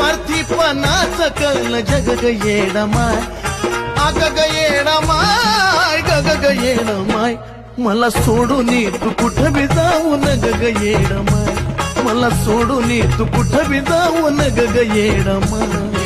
स्वार्थीपणाचं कळलं जग ग येडमाय अग ग येडमाय ग ग ग येडमाय मला सोडून तू कुठं बी जाऊ न ग ग येडमाय मला सोडून तू कुठं बी जाऊ न ग ग येडमाय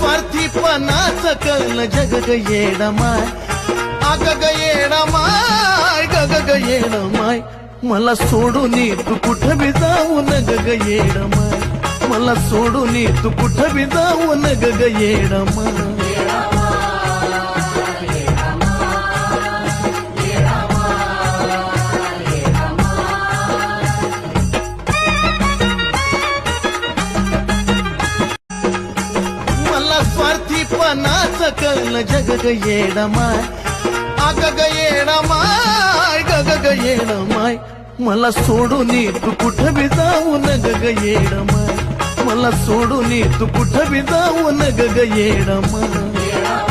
स्वार्थीपणाचं कळलं जग ग येडमाय अग ग येडमाय ग ग ग येडमाय मला सोडून तू कुठं बी जाऊ न ग ग येडमाय मला सोडून तू कुठं बी जाऊ न ग ग येडमाय मला स्वार्थीपणाचं कळलं जग ग येडमाय अग ग येडमाय ग ग ग येडमाय मला सोडून तू कुठं बी जाऊ न ग ग येडमाय मला सोडून तू कुठं बी जाऊ न ग ग येडमाय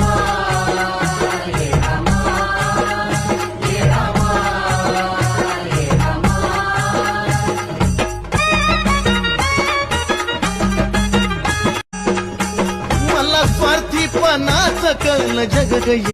नाच कर्ण जग